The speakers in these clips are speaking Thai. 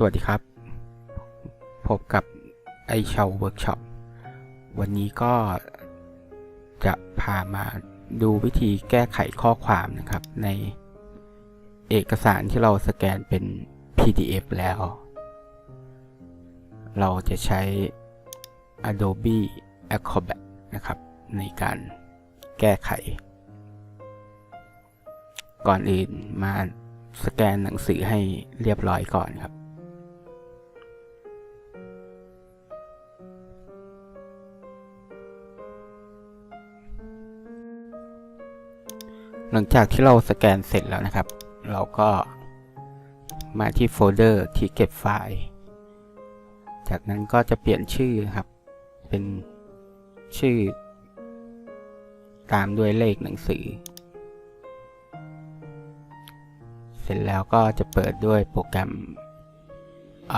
สวัสดีครับ พบกับไอเชาเวิร์กช็อปวันนี้ก็จะพามาดูวิธีแก้ไขข้อความนะครับ ในเอกสารที่เราสแกนเป็น PDF แล้ว เราจะใช้ Adobe Acrobat นะครับ ในการแก้ไข ก่อนอื่นมาสแกนหนังสือให้เรียบร้อยก่อนครับ หลังจากที่เราสแกนเสร็จแล้วนะครับ เราก็มาที่โฟลเดอร์ที่เก็บไฟล์ จากนั้นก็จะเปลี่ยนชื่อครับ เป็นชื่อ ตามด้วยเลขหนังสือ เสร็จแล้วก็จะเปิดด้วยโปรแกรม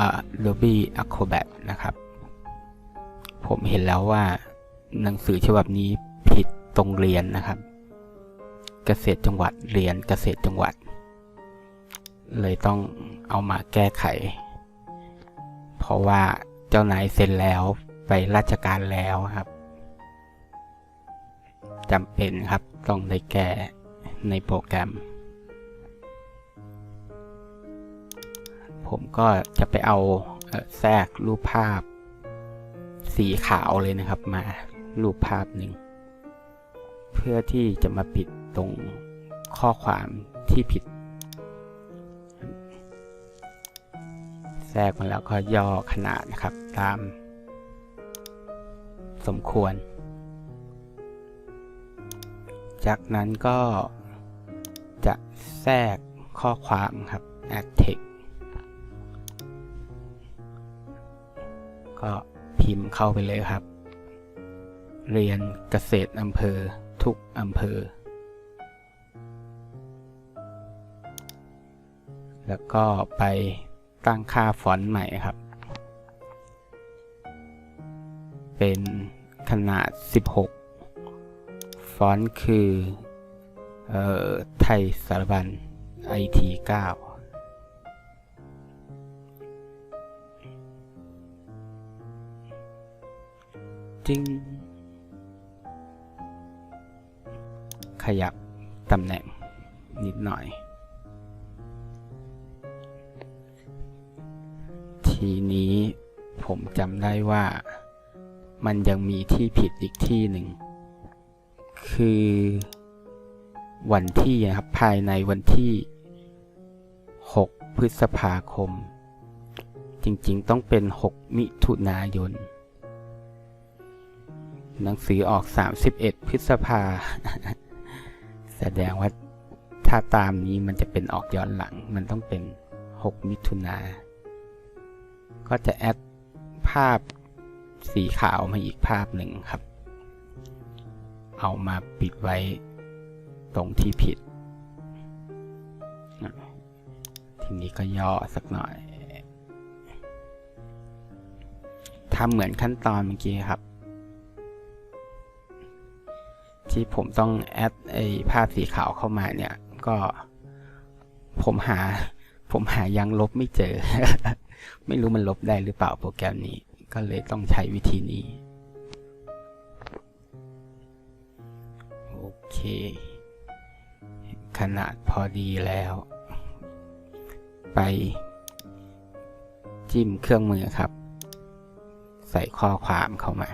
Adobe Acrobat นะครับ ผมเห็นแล้วว่าหนังสือฉบับนี้ผิดตรงเรียนนะครับ เกษตรจังหวัดเรียนเกษตรจังหวัด เลยต้องเอามาแก้ไข เพราะว่าเจ้านายเซ็นแล้วไปราชการแล้วครับจำเป็นครับต้องได้แก้ในโปรแกรม ผมก็จะไปเอาแทรกรูปภาพ สีขาวเลยนะครับมารูปภาพหนึ่ง เพื่อที่จะมาปิด ตรงข้อความที่ผิด แทรกมาแล้วก็ย่อขนาดนะครับ ตาม สมควร จากนั้นก็จะแทรกข้อความครับ add text ก็พิมพ์เข้าไปเลยครับ เรียนเกษตรอำเภอทุกอำเภอ แล้วก็ไปตั้งค่าฟอนต์ใหม่ครับ เป็นขนาด 16 ฟอนต์คือเอ่อไทยสารบัญ IT 9 จริง ขยับตำแหน่งนิดหน่อย ทีนี้ผมจำได้ว่ามันยังมีที่ผิดอีกที่หนึ่ง คือ วันที่นะครับภายในวันที่ 6 พฤษภาคม จริงๆต้องเป็น 6 มิถุนายน หนังสือออก 31 พฤษภา แสดงว่าถ้าตามนี้มันจะเป็นออกย้อนหลัง มันต้องเป็น 6 มิถุนายน ก็จะแอดภาพสีขาวมาอีกภาพหนึ่งครับ เอามาปิดไว้ตรงที่ผิด ทีนี้ก็ย่อสักหน่อยทำเหมือนขั้นตอนเมื่อกี้ครับ ที่ผมต้องแอดไอ้ภาพสีขาวเข้ามาเนี่ย ก็ผมหาผมหายังลบไม่เจอ ไม่รู้มันลบได้หรือเปล่าโปรแกรมนี้ ก็เลยต้องใช้วิธีนี้ โอเค ขนาดพอดีแล้ว ไป จิ้มเครื่องมือครับ ใส่ข้อความเข้ามา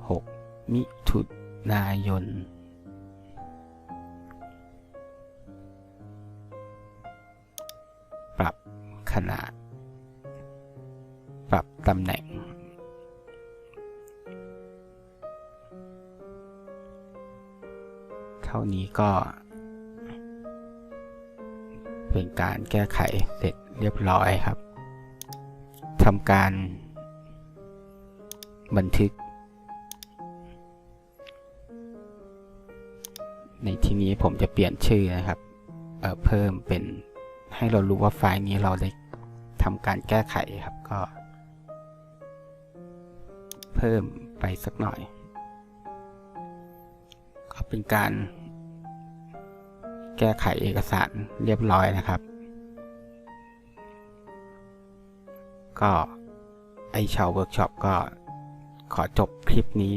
6มิถุนายน ขนาปรับตำแหน่ง เท่านี้ก็ เป็นการแก้ไขเสร็จเรียบร้อยครับทำการ บันทึก ในที่นี้ผมจะเปลี่ยนชื่อนะครับเเพิ่มเป็นให้เรารู้ว่าไฟล์นี้เราได้ ทำการแก้ไขครับก็ เพิ่มไปสักหน่อย ก็เป็นการแก้ไขเอกสารเรียบร้อยนะครับ ก็ไอชาวเวิร์กช็อปก็ขอจบคลิปนี้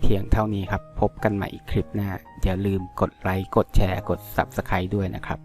เพียงเท่านี้ครับ พบกันใหม่อีกคลิปหน้า อย่าลืมกดไลค์ กดแชร์ กด Subscribe ด้วยนะครับ